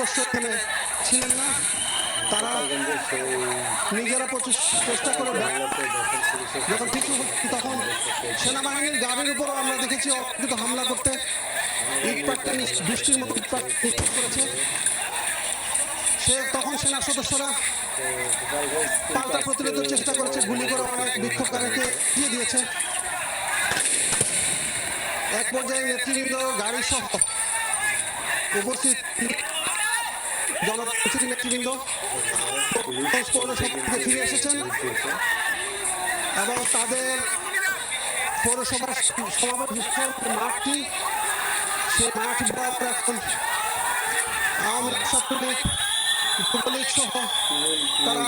সদস্য ছিলেন না। তারা নিজেরা চেষ্টা করে যখন হচ্ছে তখন সেনাবাহিনীর গাড়ির উপরও আমরা দেখেছি অকৃত হামলা করতে। ইটপাট বৃষ্টির মতো ইটপাট নিক্ষেপ করেছে। সে তখন সেনা সদস্যরা পাল্টা প্রতিরোধের চেষ্টা করেছে, গুলি করে অনেক বিক্ষোভকারীকে দিয়ে দিয়েছে। এক পর্যায়ে নেতৃবৃন্দ গাড়ি সহ উপস্থিত জনপ্রতিনিধি নেতৃবৃন্দ পৌরসভা থেকে ফিরে এসেছেন। এবং তাদের পৌরসভার সমাবেশ মাঠটি, সেই মাঠ বরাবর এখন আওয়ামী লীগ ছাত্রলীগ যুবলীগ তারা